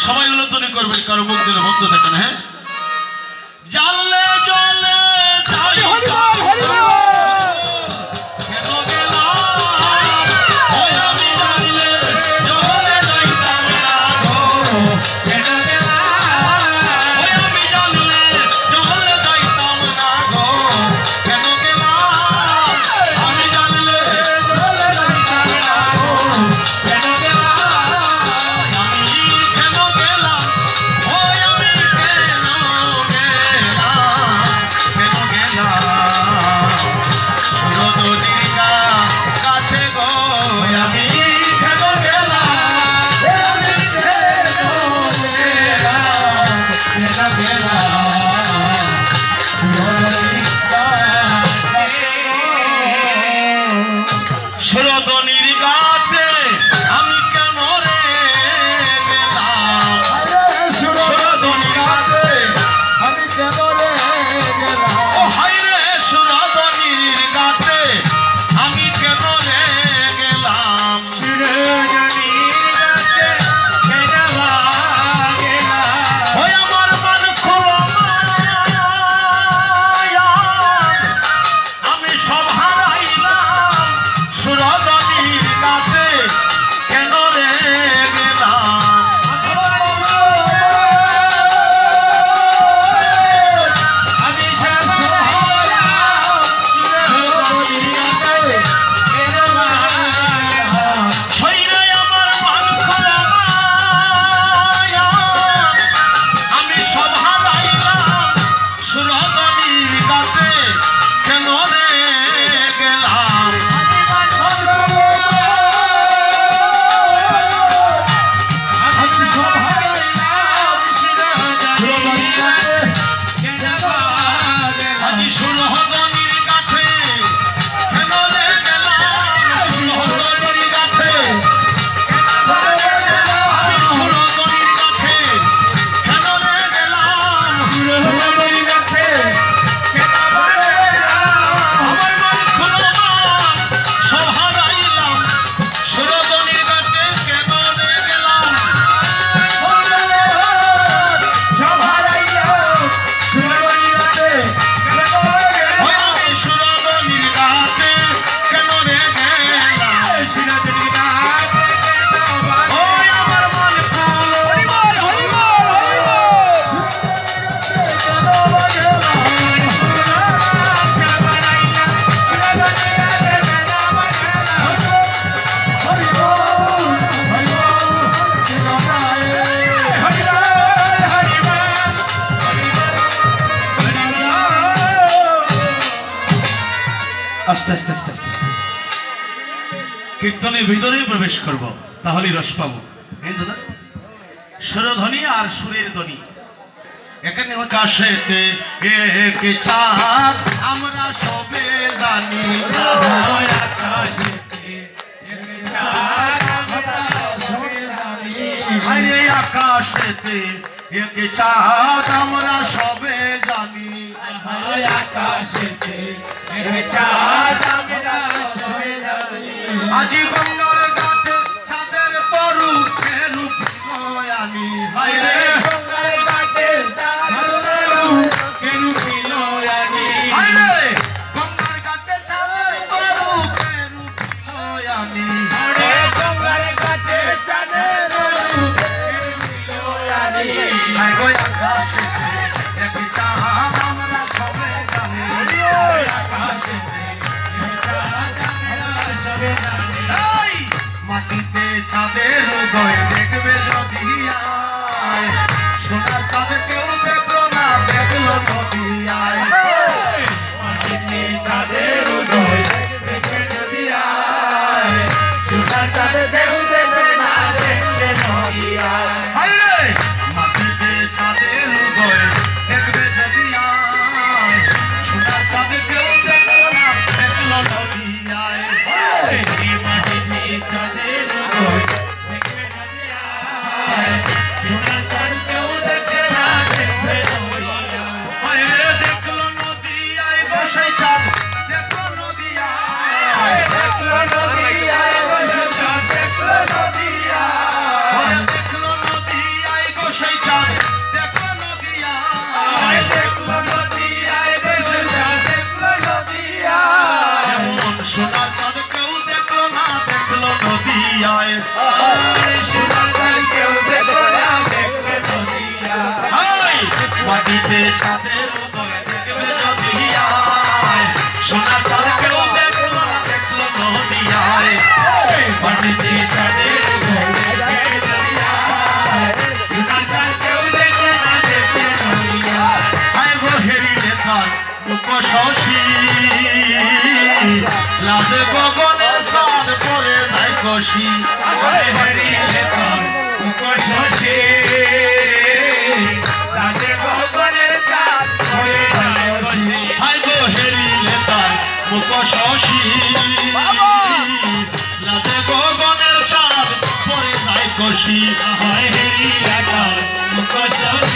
সবাই উল্লেখ করবেন কারও মুখ দিলে বন্ধ থাকে না হ্যাঁ? আস্তে আস্তে আস্তে কীর্তনের ভিতরে প্রবেশ করব, তাহলেই রস পাবো। সুরধ্বনি আর সুরের ধ্বনি। এখানে কাশেতে এক চাঁদ, আমরা সবে জানি আকাশেতে এক চাঁদ, আমরা আমরা সবে জানি আকাশেতে আজি বন্ধ নয় কেউ দেখো না দেখছে নদিয়া। মাটিতে ছাদের উপর দেখবে নদিয়া সোনা চালা কেউ দেখো না দেখল নদিয়া। মাটিতে ছাদের শশী লাভ গগনে করে নাই কষি হারিয়ে তার কুকশে তাতে গগনের চাঁদ করে নাই কষি হাইবো হেরিয়ে তার কুকশি রাতে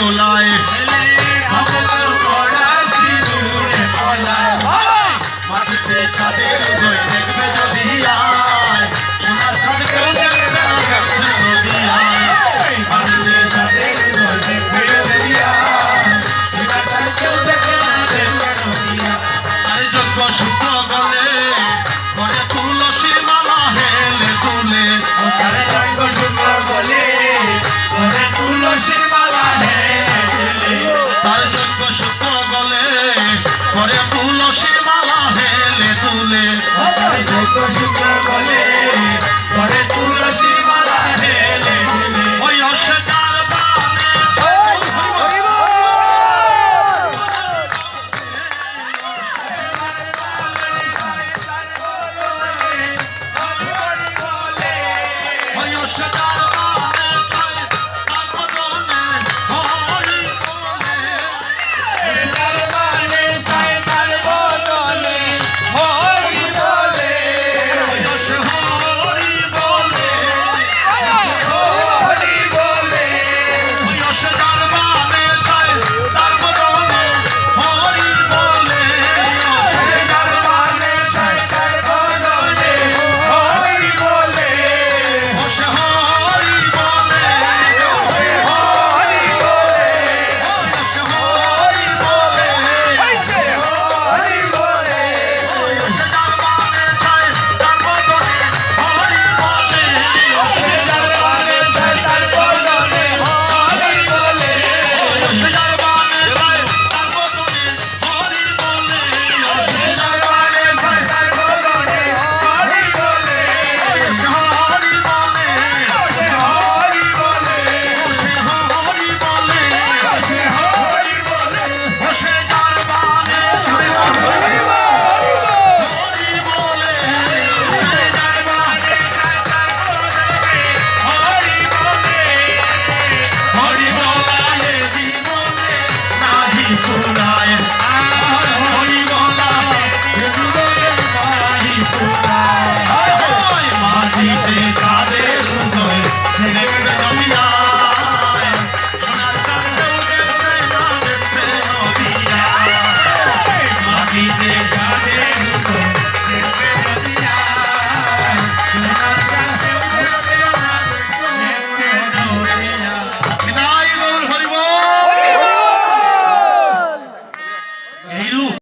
ভোলায় সুখ বলে করে তুমি